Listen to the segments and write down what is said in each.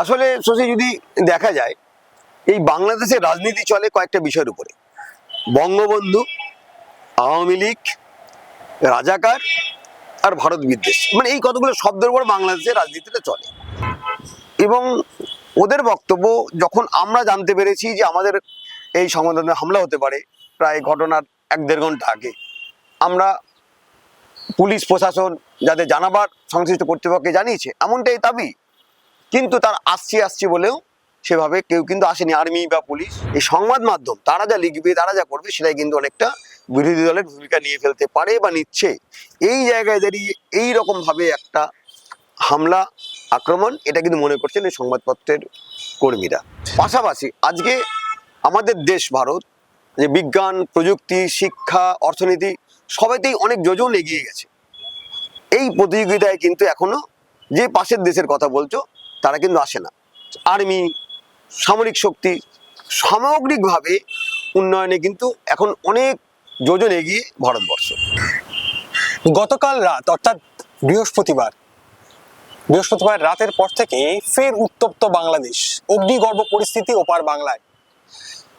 আসলে শশী, যদি দেখা যায়, এই বাংলাদেশের রাজনীতি চলে কয়েকটা বিষয়ের উপরে। বঙ্গবন্ধু, আওয়ামী লীগ, রাজাকার আর ভারত বিদ্বেষ। মানে এই কতগুলো শব্দের উপর বাংলাদেশের রাজনীতিটা চলে। এবং ওদের বক্তব্য, যখন আমরা জানতে পেরেছি যে আমাদের এই সংবিধানে হামলা হতে পারে, প্রায় ঘটনার এক দেড় ঘণ্টা আগে, আমরা পুলিশ প্রশাসন যাদের জানাবার সংশ্লিষ্ট কর্তৃপক্ষকে জানিয়েছে, এমনটাই দাবি কিন্তু তার আসছি আসছি বলেও সেভাবে কেউ কিন্তু আসেনি, আর্মি বা পুলিশ। এই সংবাদ মাধ্যম, তারা যা লিখবে, তারা যা করবে, সেটাই কিন্তু অনেকটা বিরোধী দলের ভূমিকা নিয়ে ফেলতে পারে বা নিচ্ছে। এই জায়গায় দাঁড়িয়ে এই রকম ভাবে একটা হামলা, আক্রমণ, এটা কিন্তু মনে করছেন এই সংবাদপত্রের কর্মীরা। পাশাপাশি আজকে আমাদের দেশ, ভারত, যে বিজ্ঞান, প্রযুক্তি, শিক্ষা, অর্থনীতি সবাইতেই অনেক যোজন এগিয়ে গেছে। এই প্রতিযোগিতায় কিন্তু এখনও যে পাশের দেশের কথা বলছো তারা কিন্তু আসে না। আর্মি সামরিক শক্তি সামগ্রিকভাবে উন্নয়নে কিন্তু এখন অনেক যোজন এগিয়ে ভারতবর্ষ। গতকাল রাত, অর্থাৎ বৃহস্পতিবার বৃহস্পতিবার রাতের পর থেকে ফের উত্তপ্ত বাংলাদেশ। অগ্নিগর্ভ পরিস্থিতি ওপার বাংলায়।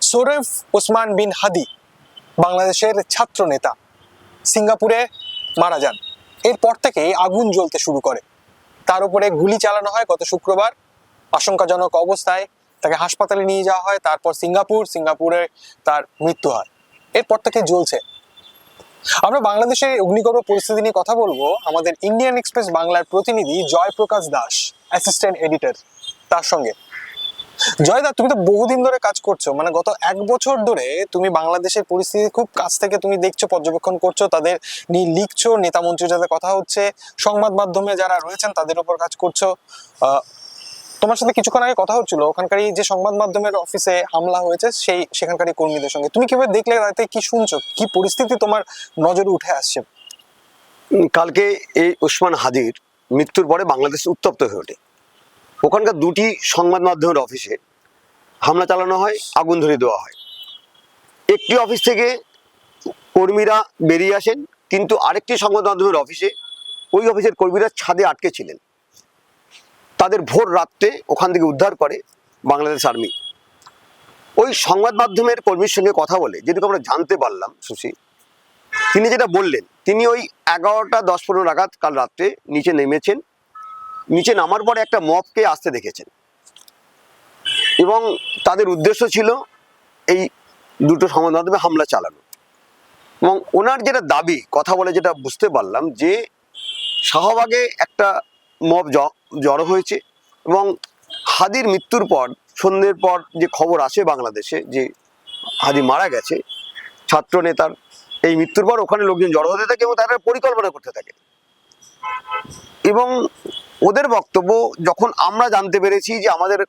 সোরেফ ওসমান বিন হাদি, বাংলাদেশের ছাত্র নেতা সিঙ্গাপুরে মারা যান। এরপর থেকে আগুন জ্বলতে শুরু করে। তার উপরে গুলি চালানো হয় গত শুক্রবার। আশঙ্কাজনক অবস্থায় তাকে হাসপাতালে নিয়ে যাওয়া হয়, তারপর সিঙ্গাপুর, সিঙ্গাপুরে তার মৃত্যু হয়। এরপর থেকে জ্বলছে। আমরা বাংলাদেশের অগ্নিগর্ভ পরিস্থিতি নিয়ে কথা বলব। আমাদের ইন্ডিয়ান এক্সপ্রেস বাংলার প্রতিনিধি জয়প্রকাশ দাস অ্যাসিস্ট্যান্ট এডিটর তার সঙ্গে। জয়দা, তুমি তো বহুদিন ধরে কাজ করছ। মানে গত এক বছর ধরে তুমি বাংলাদেশের পরিস্থিতি খুব কাছ থেকে তুমি দেখছ, পর্যবেক্ষণ করছ, তাদের নিয়ে লিখছো নেতা মন্ত্রীর সাথে কথা হচ্ছে, সংবাদ মাধ্যমে যারা রয়েছেন তাদের উপর কাজ করছ। তোমার সাথে কিছুক্ষণ আগে কথা হচ্ছিল, ওখানকারই যে সংবাদ মাধ্যমের অফিসে হামলা হয়েছে, সেই সেখানকারই কর্মীদের সঙ্গে। তুমি কীভাবে দেখলে, তাতে কি শুনছো? কি পরিস্থিতি তোমার নজরে উঠে আসছে? কালকে এই ওসমান হাদির মৃত্যুর পরে বাংলাদেশ উত্তপ্ত হয়ে ওঠে। ওখানকার দুটি সংবাদ মাধ্যমের অফিসে হামলা চালানো হয়, আগুন ধরে দেওয়া হয়। একটি অফিস থেকে কর্মীরা বেরিয়ে আসেন, কিন্তু আরেকটি সংবাদ মাধ্যমের অফিসে ওই অফিসের কর্মীরা ছাদে আটকে ছিলেন। তাদের ভোর রাত্রে ওখান থেকে উদ্ধার করে বাংলাদেশ আর্মি। ওই সংবাদ মাধ্যমের কর্মীর সঙ্গে কথা বলে, যেটুকু আমরা জানতে পারলাম, সুশী, তিনি যেটা বললেন, তিনি ওই এগারোটা দশ পনেরো নাগাদ কাল রাত্রে নিচে নেমেছেন। নিচে নামার পরে একটা মপকে আসতে দেখেছেন। এবং তাদের উদ্দেশ্য ছিল এই দুটো সংবাদ মাধ্যমে হামলা চালানো। এবং ওনার যেটা দাবি, কথা বলে যেটা বুঝতে পারলাম যে শাহবাগে একটা মব জড়ো হয়েছে এবং হাদির মৃত্যুর পর, সন্ধ্যের পর যে খবর আসে বাংলাদেশে যে হাদি মারা গেছে, ছাত্র নেতার এই মৃত্যুর পর ওখানে লোকজন জড়ো হতে থাকে এবং তারা পরিকল্পনা করতে থাকে। এবং ওদের বক্তব্য, যখন আমরা জানতে পেরেছি যে আমাদের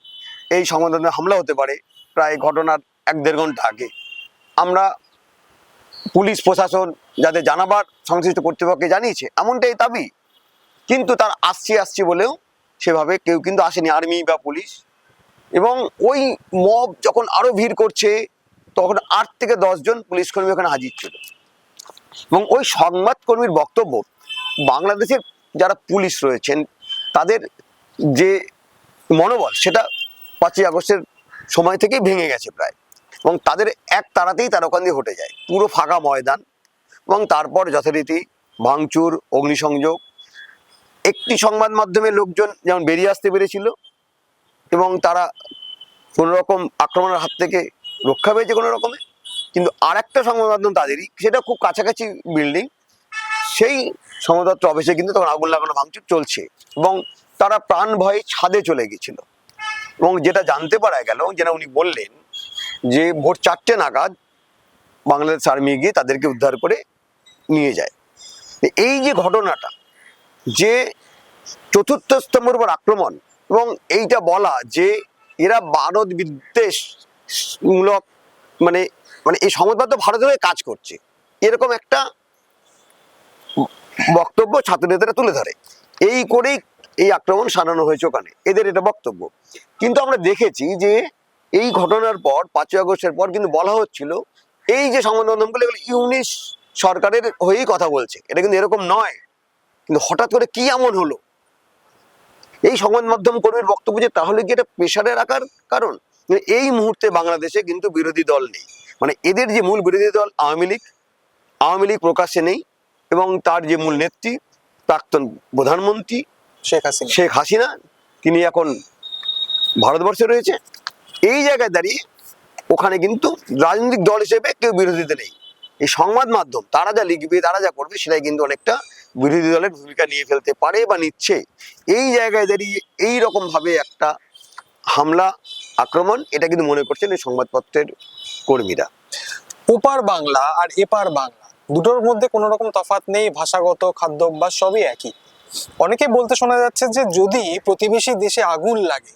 এই সংবাদে হামলা হতে পারে প্রায় ঘটনার এক দেড় ঘণ্টা আগে। আমরা পুলিশ, প্রশাসন যাদের জানাবার সংশ্লিষ্ট কর্তৃপক্ষকে জানিয়েছে, এমনটাই দাবি। কিন্তু তার আসছি আসছি বলেও সেভাবে কেউ কিন্তু আসেনি, আর্মি বা পুলিশ। এবং ওই মব যখন আরও ভিড় করছে, তখন আট থেকে দশজন পুলিশ কর্মী ওখানে হাজির ছিল। এবং ওই সংবাদকর্মীর বক্তব্য, বাংলাদেশের যারা পুলিশ রয়েছেন, তাদের যে মনোবল, সেটা পাঁচই আগস্টের সময় থেকেই ভেঙে গেছে প্রায়। এবং তাদের এক তারাতেই তারা ওখান দিয়ে হটে যায়। পুরো ফাঁকা ময়দান এবং তারপর যথারীতি ভাঙচুর, অগ্নিসংযোগ। একটি সংবাদ মাধ্যমে লোকজন যেমন বেরিয়ে আসতে পেরেছিল এবং তারা কোনো রকম আক্রমণের হাত থেকে রক্ষা পেয়েছে কোনো রকমে কিন্তু আর একটা সংবাদ মাধ্যম তাদেরই, সেটা খুব কাছাকাছি বিল্ডিং সেই সংবাদপত্র অফিসে কিন্তু তখন আগুন লাগানো ভাঙচুর চলছে এবং তারা প্রাণ ভয়ে ছাদে চলে গেছিল। এবং যেটা জানতে পারা গেল, যেটা উনি বললেন যে ভোর চারটে নাগাদ বাংলাদেশ আর্মি গিয়ে তাদেরকে উদ্ধার করে নিয়ে যায়। এই যে ঘটনাটা, যে চতুর্থ স্তম্ভের উপর আক্রমণ এবং এইটা বলা যে এরা ভারত বিদ্বেষ মূলক মানে মানে এই সংবাদপত্র ভারতের হয়ে কাজ করছে, এরকম একটা বক্তব্য ছাত্র নেতারা তুলে ধরে। এই করেই এই আক্রমণ সারানো হয়েছে ওখানে। এদের এটা বক্তব্য। কিন্তু আমরা দেখেছি যে এই ঘটনার পর, পাঁচই আগস্টের পর কিন্তু বলা হচ্ছিল, এই যে সংবাদ মাধ্যমগুলো এগুলো ইউনিশ সরকারের হয়েই কথা বলছে। এটা কিন্তু এরকম নয়। কিন্তু হঠাৎ করে কি এমন হলো? এই সংবাদ মাধ্যম কর্মীর বক্তব্য যে তাহলে কি এটা প্রেশারে রাখার কারণ? মানে এই মুহূর্তে বাংলাদেশে কিন্তু বিরোধী দল নেই। মানে এদের যে মূল বিরোধী দল আওয়ামী লীগ আওয়ামী লীগ প্রকাশ্যে নেই এবং তার যে মূল নেত্রী, প্রাক্তন প্রধানমন্ত্রী শেখ হাসিনা। শেখ হাসিনা তিনি এখন ভারতবর্ষে রয়েছে। এই জায়গায় দাঁড়িয়ে ওখানে কিন্তু রাজনৈতিক দল হিসেবে কেউ বিরোধীতে নেই। এই সংবাদ মাধ্যম তারা যা লিখবে তারা যা করবে সেটাই কিন্তু অনেকটা বিরোধী দলের ভূমিকা নিয়ে ফেলতে পারে বা নিচ্ছে। এই জায়গায় দাঁড়িয়ে এই রকম ভাবে একটা হামলা আক্রমণ এটা কিন্তু মনে করছেন এই সংবাদপত্রের কর্মীরা। ওপার বাংলা আর এপার বাংলা দুটোর মধ্যে কোনো রকম তফাৎ নেই ভাষাগত খাদ্যাভ্যাস সবই একই। অনেকে বলতে শোনা যাচ্ছে যে যদি প্রতিবেশী দেশে আগুন লাগে,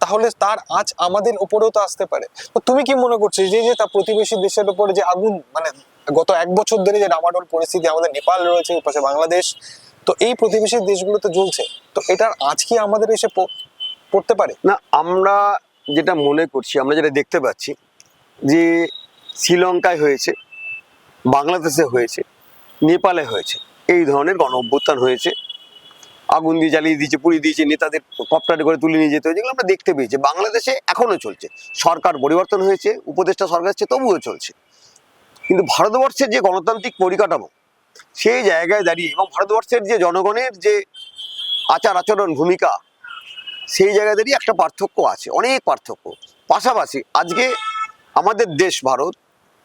তাহলে তার আঁচ আমাদের উপরেও তো আসতে পারে। তো তুমি কি মনে করছ যে যে তা প্রতিবেশী দেশের উপরে যে আগুন মানে গত এক বছর ধরে যে ডামাডোল পরিস্থিতি আমাদের নেপাল রয়েছে পাশে বাংলাদেশ, তো এই প্রতিবেশী দেশগুলোতে জ্বলছে, তো এটার আজ কি আমাদের এসে পড়তে পারে? না, আমরা যেটা মনে করছি, আমরা যেটা দেখতে পাচ্ছি যে শ্রীলঙ্কায় হয়েছে, বাংলাদেশে হয়েছে, নেপালে হয়েছে, এই ধরনের গণ অভ্যুত্থান হয়েছে। আগুন দিয়ে জ্বালিয়ে দিয়েছে, পুড়িয়ে দিয়েছে, নেতাদের কপ্টারে করে তুলে নিয়ে যেতে হয়েছে, এগুলো আমরা দেখতে পেয়েছি। বাংলাদেশে এখনও চলছে। সরকার পরিবর্তন হয়েছে, উপদেষ্টা সরকার হচ্ছে তবুও চলছে। কিন্তু ভারতবর্ষের যে গণতান্ত্রিক পরিকাঠামো, সেই জায়গায় দাঁড়িয়ে এবং ভারতবর্ষের যে জনগণের যে আচার আচরণ ভূমিকা, সেই জায়গায় দাঁড়িয়ে একটা পার্থক্য আছে, অনেক পার্থক্য। পাশাপাশি আজকে আমাদের দেশ, ভারত,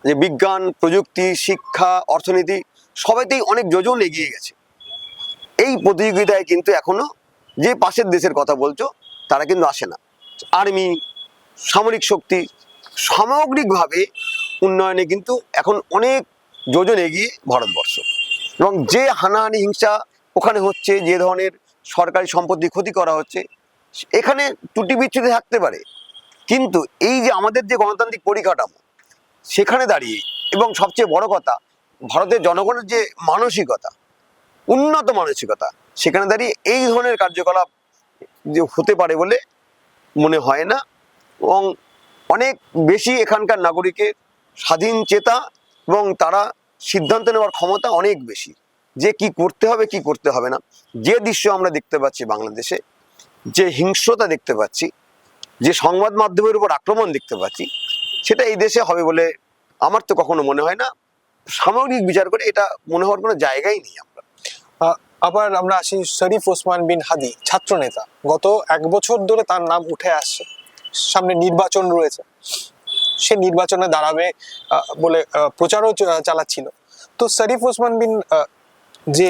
যে বিজ্ঞান, প্রযুক্তি, শিক্ষা, অর্থনীতি সবাইতেই অনেক যোজন এগিয়ে গেছে। এই প্রতিযোগিতায় কিন্তু এখনও যে পাশের দেশের কথা বলছো, তারা কিন্তু আসে না। আর্মি সামরিক শক্তি, সামগ্রিকভাবে উন্নয়নে কিন্তু এখন অনেক যোজন এগিয়ে ভারতবর্ষ। এবং যে হানাহানি হিংসা ওখানে হচ্ছে, যে ধরনের সরকারি সম্পত্তি ক্ষতি করা হচ্ছে, এখানে ত্রুটি বিচ্ছুতি থাকতে পারে। কিন্তু এই যে আমাদের যে গণতান্ত্রিক পরিকাঠামো, সেখানে দাঁড়িয়ে এবং সবচেয়ে বড় কথা, ভারতের জনগণের যে মানসিকতা উন্নত মানসিকতা। সেখানে দাঁড়িয়ে এই ধরনের কার্যকলাপ যে হতে পারে বলে মনে হয় না এবং অনেক বেশি এখানকার নাগরিকের স্বাধীন চেতা এবং তারা সিদ্ধান্ত নেওয়ার ক্ষমতা অনেক বেশি। যে কি করতে হবে, কি করতে হবে না। যে দৃশ্য আমরা দেখতে পাচ্ছি বাংলাদেশে, যে হিংস্রতা দেখতে পাচ্ছি, যে সংবাদ মাধ্যমের উপর আক্রমণ দেখতে পাচ্ছি, সেটা এই দেশে হবে বলে আমার তো কখনো মনে হয় না। সামগ্রিক বিচার করে এটা মনে হওয়ার কোনো জায়গাই নেই আবার আমরা আসি শরীফ ওসমান বিন হাদি, ছাত্র নেতা। গত এক বছর ধরে তার নাম উঠে আসছে। সামনে নির্বাচন রয়েছে। সে নির্বাচনে দাঁড়াবে বলে প্রচারও চালাচ্ছিল। তো শরীফ ওসমান বিন যে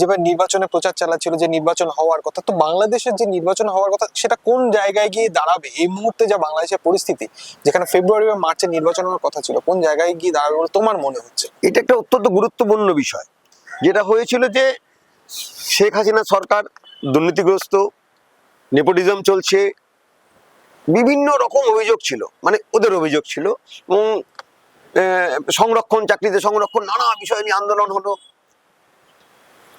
যেবার নির্বাচনে প্রচার চালাচ্ছিল, যে নির্বাচন হওয়ার কথা, তো বাংলাদেশের যে নির্বাচন হওয়ার কথা, সেটা কোন জায়গায় গিয়ে দাঁড়াবে? এই মুহূর্তে যা বাংলাদেশের পরিস্থিতি, যেখানে ফেব্রুয়ারি বা মার্চে নির্বাচন হওয়ার কথা ছিল, কোন জায়গায় গিয়ে দাঁড়াবে বলে তোমার মনে হচ্ছে? এটা একটা অত্যন্ত গুরুত্বপূর্ণ বিষয়। যেটা হয়েছিল যে শেখ হাসিনা সরকার দুর্নীতিগ্রস্ত, নেপোটিজম চলছে, বিভিন্ন রকম অভিযোগ ছিল মানে ওদের অভিযোগ ছিল, এবং সংরক্ষণ, চাকরিতে সংরক্ষণ, নানা বিষয় নিয়ে আন্দোলন হলো।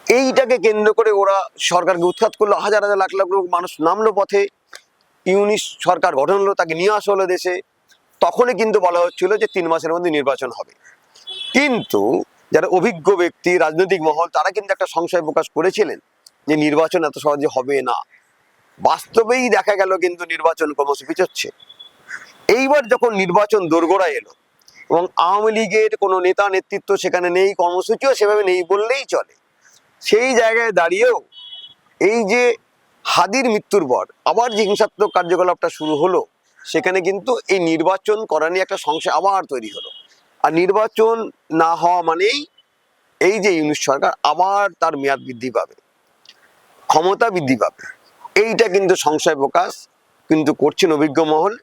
এইটাকে কেন্দ্র করে ওরা সরকারকে উৎখাত করল, হাজার হাজার লাখ লাখ লোক মানুষ নামলো পথে। ইউনিশ সরকার গঠন হলো, তাকে নিয়ে আসা হলো দেশে। তখনই কিন্তু বলা হচ্ছিল যে তিন মাসের মধ্যে নির্বাচন হবে। কিন্তু যারা অভিজ্ঞ ব্যক্তি, রাজনৈতিক মহল, তারা কিন্তু একটা সংশয় প্রকাশ করেছিলেন যে নির্বাচন এত সহজে হবে না। বাস্তবেই দেখা গেল কিন্তু নির্বাচন ক্রমশ পিছোচ্ছে। এইবার যখন নির্বাচন দোরগোড়ায় এলো এবং আওয়ামী লীগের কোনো নেতা নেতৃত্ব সেখানে নেই, কর্মসূচিও সেভাবে নেই বললেই চলে। সেই জায়গায় দাঁড়িয়েও এই যে হাদির মৃত্যুর পর আবার যে হিংসাত্মক কার্যকলাপটা শুরু হলো, সেখানে কিন্তু এই নির্বাচন করা নিয়ে একটা সংশয় আবার তৈরি হলো। আর নির্বাচন না হওয়া মানেই এই যে ইউনিশ সরকার আবার তার মেয়াদ বৃদ্ধি পাবে, ক্ষমতা বৃদ্ধি পাবে। এইটা কিন্তু সংশয় প্রকাশ কিন্তু করছেন অভিজ্ঞ মহল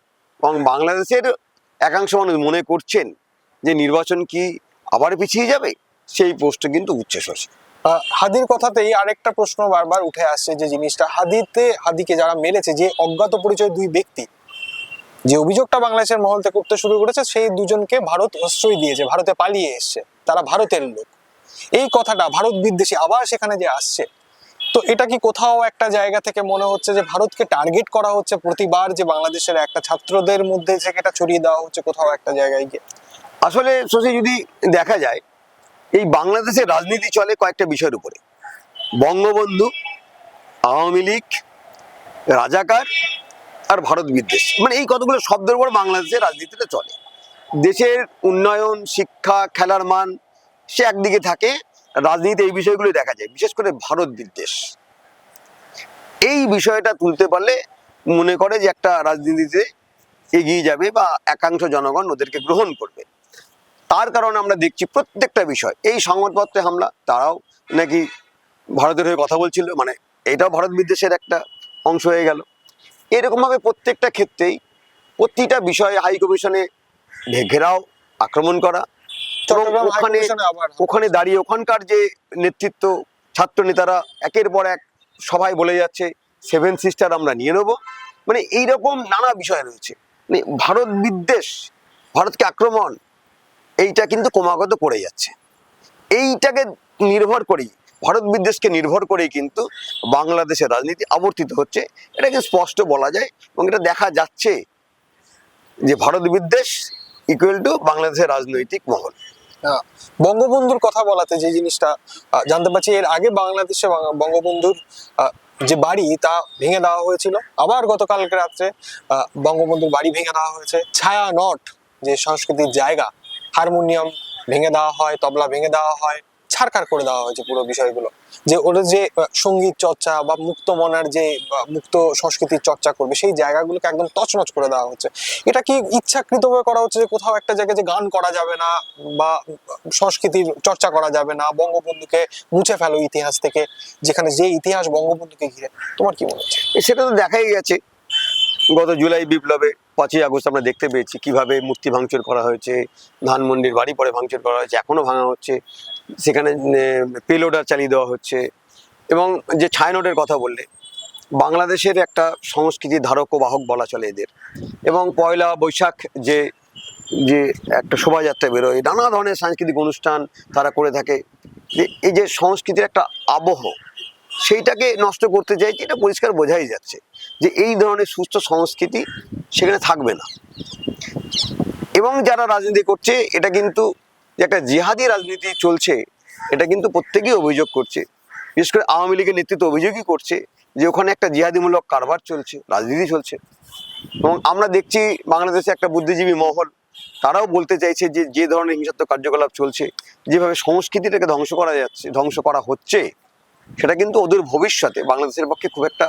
এবং বাংলাদেশের একাংশ মানুষ মনে করছেন যে নির্বাচন কি আবার পিছিয়ে যাবে? সেই প্রশ্ন কিন্তু উচ্চ শোষে হাদির কথাতেই আরেকটা প্রশ্ন বারবার উঠে আসছে যে জিনিসটা। হাদিতে, হাদিকে যারা মেরেছে, যে অজ্ঞাত পরিচয় দুই ব্যক্তি যে অভিযোগটা বাংলাদেশের মহল থেকে উঠতে শুরু করেছে, সেই দুজনকে ভারত আশ্রয় দিয়েছে, ভারতে পালিয়ে এসছে। তারা ভারতের লোক। এই কথাটা ভারত বিদ্বেষী আবার সেখানে যে আসছে, তো এটা কি কোথাও একটা জায়গা থেকে মনে হচ্ছে যে ভারতকে টার্গেট করা হচ্ছে প্রতিবার যে বাংলাদেশের একটা ছাত্রদের মধ্যে থেকে এটা ছড়িয়ে দেওয়া হচ্ছে কোথাও একটা জায়গায় গিয়ে? আসলে শশী, যদি দেখা যায়, এই বাংলাদেশের রাজনীতি চলে কয়েকটা বিষয়ের উপরে। বঙ্গবন্ধু, আওয়ামী লীগ, রাজাকার আর ভারত বিদ্বেষ। মানে এই কতগুলো শব্দের উপর বাংলাদেশের রাজনীতিটা চলে। দেশের উন্নয়ন, শিক্ষা, খেলার মান, সে একদিকে থাকে, রাজনীতি এই বিষয়গুলো দেখা যায়, বিশেষ করে ভারত বিদ্বেষ। এই বিষয়টা তুলতে পারলে মনে করে যে একটা রাজনীতিতে এগিয়ে যাবে বা একাংশ জনগণ ওদেরকে গ্রহণ করবে। তার কারণে আমরা দেখছি প্রত্যেকটা বিষয়। এই সংবাদপত্রে হামলা, তারাও নাকি ভারতের হয়ে কথা বলছিল মানে এটাও ভারত বিদ্বেষের একটা অংশ হয়ে গেল। এরকমভাবে প্রত্যেকটা ক্ষেত্রেই প্রতিটা বিষয়ে হাই কমিশনে ঘেরাও আক্রমণ করা এবং ওখানে ওখানে দাঁড়িয়ে ওখানকার যে নেতৃত্ব ছাত্র নেতারা একের পর এক সবাই বলে যাচ্ছে সেভেন সিস্টার আমরা নিয়ে নেব। মানে এইরকম নানা বিষয় রয়েছে। মানে ভারত বিদ্বেষ ভারতকে আক্রমণ এইটা কিন্তু ক্রমাগত করে যাচ্ছে। এইটাকে নির্ভর করেই ভারত বিদ্বেষকে নির্ভর করেই কিন্তু বাংলাদেশের রাজনীতি আবর্তিত হচ্ছে। এটাকে স্পষ্ট বলা যায় এবং এটা দেখা যাচ্ছে যে ভারত বিদ্বেষ ইকুয়াল টু বাংলাদেশের রাজনৈতিক মহল। বঙ্গবন্ধুর কথা বলাতে যে জিনিসটা জানতে পারছি এর আগে বাংলাদেশে বঙ্গবন্ধুর যে বাড়ি তা ভেঙে দেওয়া হয়েছিল। আবার গতকালকে রাত্রে বঙ্গবন্ধুর বাড়ি ভেঙে দেওয়া হয়েছে। ছায়া নট যে সংস্কৃতির জায়গা, হারমোনিয়াম ভেঙে দেওয়া হয়, তবলা ভেঙে দেওয়া হয়। ছাড়কার করে দেওয়া হয়েছে পুরো বিষয়গুলো। যে ওটা যে সংগীত চর্চা বা মুক্ত মনার যে মুক্ত সংস্কৃতির চর্চা করবে, সেই জায়গাগুলোকে একদম তছনছ করে দেওয়া হচ্ছে। এটা কি ইচ্ছাকৃতভাবে করা হচ্ছে যে, কোথাও একটা জায়গায় যে গান করা যাবে না বা সংস্কৃতির চর্চা করা যাবে না, বঙ্গবন্ধুকে মুছে ফেলো ইতিহাস থেকে, যেখানে যে ইতিহাস বঙ্গবন্ধুকে ঘিরে? তোমার কি মনে হচ্ছে? সেটা তো দেখাই গেছে। গত জুলাই বিপ্লবে পাঁচই আগস্ট আমরা দেখতে পেয়েছি কীভাবে মূর্তি ভাঙচুর করা হয়েছে, ধানমন্ডির বাড়ি পরে ভাঙচুর করা হয়েছে, এখনও ভাঙা হচ্ছে, সেখানে পেলোডার চালিয়ে দেওয়া হচ্ছে এবং যে ছায়ানোটের কথা বললে, বাংলাদেশের একটা সংস্কৃতির ধারক ও বাহক বলা চলে এদের এবং পয়লা বৈশাখ যে যে একটা শোভাযাত্রা বেরোয়, নানা ধরনের সাংস্কৃতিক অনুষ্ঠান তারা করে থাকে, যে এই যে সংস্কৃতির একটা আবহ, সেইটাকে নষ্ট করতে চাইছে, এটা পরিষ্কার বোঝাই যাচ্ছে। যে এই ধরনের সুস্থ সংস্কৃতি সেখানে থাকবে না। এবং যারা রাজনীতি করছে, এটা কিন্তু যে একটা জিহাদি রাজনীতি চলছে, এটা কিন্তু প্রত্যেকেই অভিযোগ করছে। বিশেষ করে আওয়ামী লীগের নেতৃত্ব অভিযোগই করছে যে ওখানে একটা জিহাদিমূলক কারবার চলছে, রাজনীতি চলছে। এবং আমরা দেখছি বাংলাদেশে একটা বুদ্ধিজীবী মহল, তারাও বলতে চাইছে যে যে ধরনের হিংসাত্মক কার্যকলাপ চলছে, যেভাবে সংস্কৃতিটাকে ধ্বংস করা যাচ্ছে, ধ্বংস করা হচ্ছে, সেটা কিন্তু ওদের ভবিষ্যতে বাংলাদেশের পক্ষে খুব একটা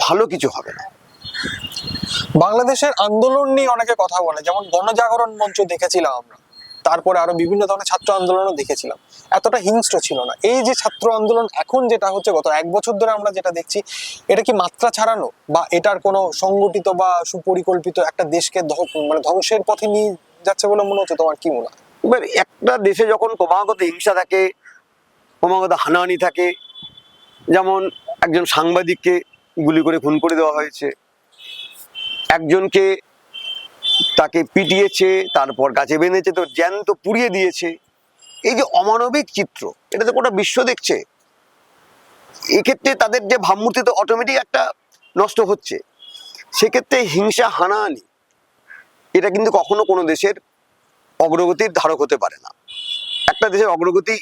ভালো কিছু হবে না। বাংলাদেশের আন্দোলন নিয়ে অনেকে কথা বলে, যেমন গণজাগরণ মঞ্চ দেখেছিলাম আমরা। তারপরে আরও বিভিন্ন ধরনের ছাত্র আন্দোলনও দেখেছিলাম। এতটা হিংস্র ছিল না। এই যে ছাত্র আন্দোলন এখন যেটা হচ্ছে, গত এক বছর ধরে আমরা যেটা দেখছি, এটা কি মাত্রা ছাড়ানো? বা এটার কোনো সংগঠিত বা সুপরিকল্পিত একটা দেশকে মানে ধ্বংসের পথে নিয়ে যাচ্ছে বলে মনে হচ্ছে? তোমার কি মনে হয়? এবার একটা দেশে যখন ক্রমাগত হিংসা থাকে, ক্রমাগত হানাহানি থাকে, যেমন একজন সাংবাদিককে গুলি করে খুন করে দেওয়া হয়েছে। একজনকে তাকে পিটিয়েছে, তারপর গাছে বেঁধেছে, তো জ্যান্ত পুড়িয়ে দিয়েছে। এই যে অমানবিক চিত্র, এটা তো গোটা বিশ্ব দেখছে। এক্ষেত্রে তাদের যে ভাবমূর্তি, তো অটোমেটিক একটা নষ্ট হচ্ছে। সেক্ষেত্রে হিংসা হানাহানি, এটা কিন্তু কখনো কোনো দেশের অগ্রগতির ধারক হতে পারে না। একটা দেশের অগ্রগতি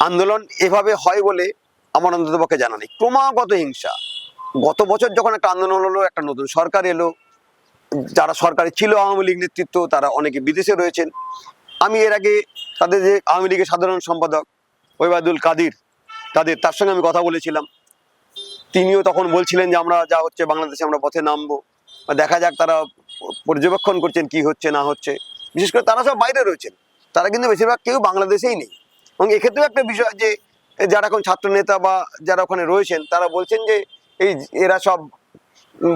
আন্দোলন এভাবে হয় বলে আমার অন্তত পক্ষে জানা নেই। ক্রমাগত হিংসা। গত বছর যখন একটা আন্দোলন হলো, একটা নতুন সরকার এলো, যারা সরকারে ছিল আওয়ামী লীগ নেতৃত্ব, তারা অনেকে বিদেশে রয়েছেন। আমি এর আগে তাদের যে আওয়ামী লীগের সাধারণ সম্পাদক ওইবাদুল কাদির, তাদের, তার সঙ্গে আমি কথা বলেছিলাম। তিনিও তখন বলছিলেন যে আমরা যা হচ্ছে বাংলাদেশে আমরা পথে নামবো। দেখা যাক তারা পর্যবেক্ষণ করছেন কি হচ্ছে, না হচ্ছে। বিশেষ করে তারা সব বাইরে রয়েছেন। তারা কিন্তু বেশিরভাগ কেউ বাংলাদেশেই নেই। এবং এক্ষেত্রেও একটা বিষয় যে, যারা এখন ছাত্র নেতা বা যারা ওখানে রয়েছেন, তারা বলছেন যে এই এরা সব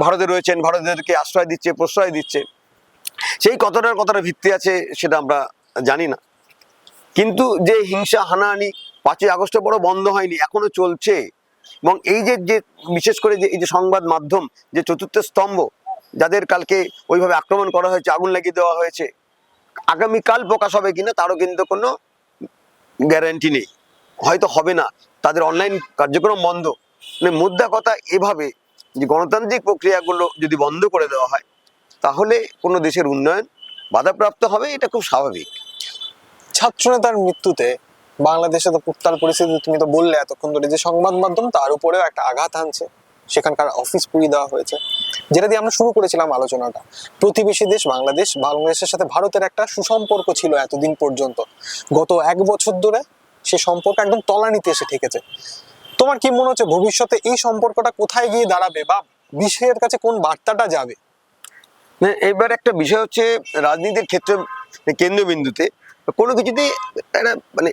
ভারতে রয়েছেন, ভারতীয়দেরকে আশ্রয় দিচ্ছে, প্রশ্রয় দিচ্ছে। সেই কতটার কতটা ভিত্তি আছে সেটা আমরা জানি না। কিন্তু যে হিংসা হানাহানি পাঁচই আগস্টের পরও বন্ধ হয়নি, এখনও চলছে। এবং এই যে যে বিশেষ করে যে, এই যে সংবাদ মাধ্যম, যে চতুর্থ স্তম্ভ, যাদের কালকে ওইভাবে আক্রমণ করা হয়েছে, আগুন লাগিয়ে দেওয়া হয়েছে, আগামীকাল প্রকাশ হবে কিনা তারও কিন্তু কোনো গ্যারান্টি নেই। হয়তো হবে না। তাদের অনলাইন কার্যক্রম বন্ধ। মানে মুদ্রা কথা এভাবে যে গণতান্ত্রিক প্রক্রিয়াগুলো যদি বন্ধ করে দেওয়া হয়, তাহলে কোনো দেশের উন্নয়ন বাধাপ্রাপ্ত হবে, এটা খুব স্বাভাবিক। ছাত্রনেতার মৃত্যুতে বাংলাদেশে তো উত্তাল পরিস্থিতি, তুমি তো বললে এতক্ষণ ধরে যে সংবাদ মাধ্যম তার উপরেও একটা আঘাত আনছে। সেখানকার অফিস পুড়িয়ে দেওয়া হয়েছে। যেটা দিয়ে আমরা শুরু করেছিলাম আলোচনাটা। প্রতিবেশী দেশ বাংলাদেশ, বাংলাদেশের সাথে ভারতের একটা সুসম্পর্ক ছিল এতদিন পর্যন্ত। গত এক বছর ধরে সে সম্পর্ক একদম তলানিতে এসে ঠেকেছে। তোমার কি মনে হচ্ছে ভবিষ্যতে এই সম্পর্কটা কোথায় গিয়ে দাঁড়াবে বা বিশ্বের কাছে কোন বার্তাটা যাবে? এবার একটা বিষয় হচ্ছে রাজনীতির ক্ষেত্রে কেন্দ্রবিন্দুতে কোনো কিছুতেই একটা মানে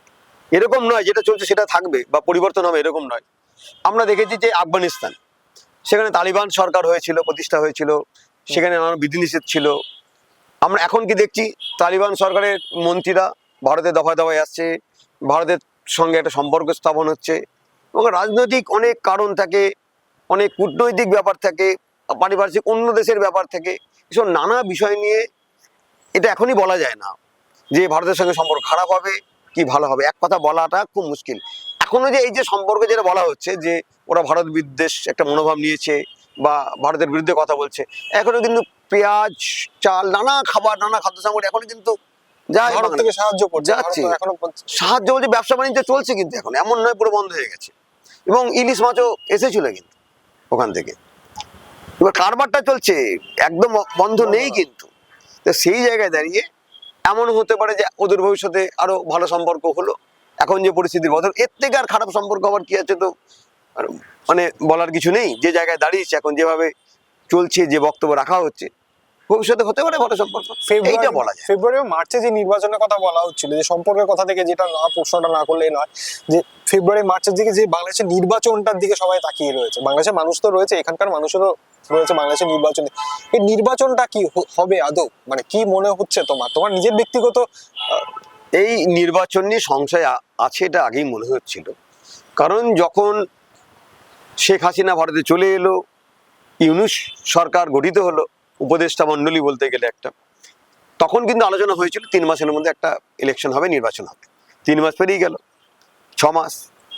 এরকম নয় যেটা চলছে সেটা থাকবে বা পরিবর্তন হবে এরকম নয়। আমরা দেখেছি যে আফগানিস্তান, সেখানে তালিবান সরকার হয়েছিল, প্রতিষ্ঠা হয়েছিল, সেখানে নানা বিধিনিষেধ ছিল। আমরা এখন কি দেখছি? তালিবান সরকারের মন্ত্রীরা ভারতে দফায় দফায় আসছে, ভারতের সঙ্গে একটা সম্পর্ক স্থাপন হচ্ছে। এবং রাজনৈতিক অনেক কারণ থাকে অনেক কূটনৈতিক ব্যাপার থাকে পারিপার্শ্বিক অন্য দেশের ব্যাপার থেকে। এসব নানা বিষয় নিয়ে এটা এখনই বলা যায় না যে ভারতের সঙ্গে সম্পর্ক খারাপ হবে কি ভালো হবে। এক কথা বলাটা খুব মুশকিল। এখনও যে এই যে সম্পর্কে যেটা বলা হচ্ছে যে ওরা ভারত বিদ্বেষ একটা মনোভাব নিয়েছে বা ভারতের বিরুদ্ধে কথা বলছে এখনও কিন্তু পেঁয়াজ চাল নানা খাবার নানা খাদ্য সামগ্রী এখনও কিন্তু যায় ভারত থেকে সাহায্য করছে সাহায্য বলছে ব্যবসা বাণিজ্য চলছে কিন্তু এখন এমন নয় পুরো বন্ধ হয়ে গেছে। এবং ইলিশ মাছও এসেছিল কিন্তু ওখান থেকে। এবার কারবারটা চলছে, একদম বন্ধ নেই কিন্তু। তো সেই জায়গায় দাঁড়িয়ে এমন হতে পারে যে ওদের ভবিষ্যতে আরও ভালো সম্পর্ক হলো। এখন যে পরিস্থিতির বদল এর থেকে আর খারাপ সম্পর্ক আবার কি আছে তো মানে বলার কিছু নেই। যে জায়গায় দাঁড়িয়েছে, এখন যেভাবে চলছে, যে বক্তব্য রাখা হচ্ছে ভবিষ্যতে হতে পারে ভালো সম্পর্ক এইটা বলা যায়। ফেব্রুয়ারি ও মার্চে যে নির্বাচনের কথা বলা হচ্ছিল যে সম্পর্কের কথা থেকে যেটা না প্রশ্নটা না করলেই নয় যে ফেব্রুয়ারি মার্চের দিকে যে বাংলাদেশের নির্বাচনটার দিকে সবাই তাকিয়ে রয়েছে। বাংলাদেশের মানুষ তো রয়েছে এখানকার মানুষেরও রয়েছে বাংলাদেশের নির্বাচন। এই নির্বাচনটা কি হবে আদৌ? মানে কি মনে হচ্ছে তোমার? তোমার নিজের ব্যক্তিগত এই নির্বাচন নিয়ে সংশয় আছে এটা আগেই মনে হচ্ছিল। কারণ যখন শেখ হাসিনা ভারতে চলে এলো ইউনুস সরকার গঠিত হলো উপদেষ্টা মণ্ডলী বলতে গেলে একটা। তখন কিন্তু আলোচনা হয়েছিল, তিন মাসের মধ্যে একটা ইলেকশন হবে, নির্বাচন হবে। তিন মাস পেরিয়ে গেল, ছ মাস,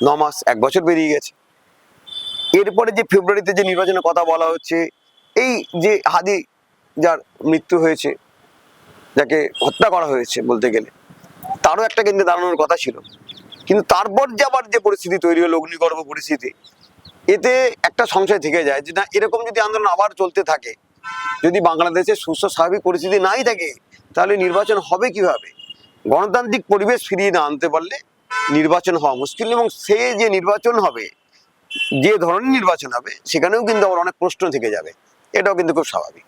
ন মাস, এক বছর পেরিয়ে গেছে। এরপরে যে ফেব্রুয়ারিতে যে নির্বাচনের কথা বলা হচ্ছে, এই যে হাদি যার মৃত্যু হয়েছে, যাকে হত্যা করা হয়েছে বলতে গেলে, তারও একটা কেন্দ্রে দাঁড়ানোর কথা ছিল। কিন্তু তারপর যে আবার যে পরিস্থিতি তৈরি হলো, অগ্নিগর্ভ পরিস্থিতি, এতে একটা সংশয় থেকে যায় যে না, এরকম যদি আন্দোলন আবার চলতে থাকে যদি বাংলাদেশে সুস্থ, স্বাভাবিক পরিস্থিতি নাই থাকে, তাহলে নির্বাচন হবে কীভাবে? গণতান্ত্রিক পরিবেশ ফিরিয়ে না আনতে পারলে নির্বাচন হওয়া মুশকিল এবং সে যে নির্বাচন হবে, যে ধরনের নির্বাচন হবে, সেখানেও কিন্তু আবার অনেক প্রশ্ন থেকে যাবে। এটাও কিন্তু খুব স্বাভাবিক।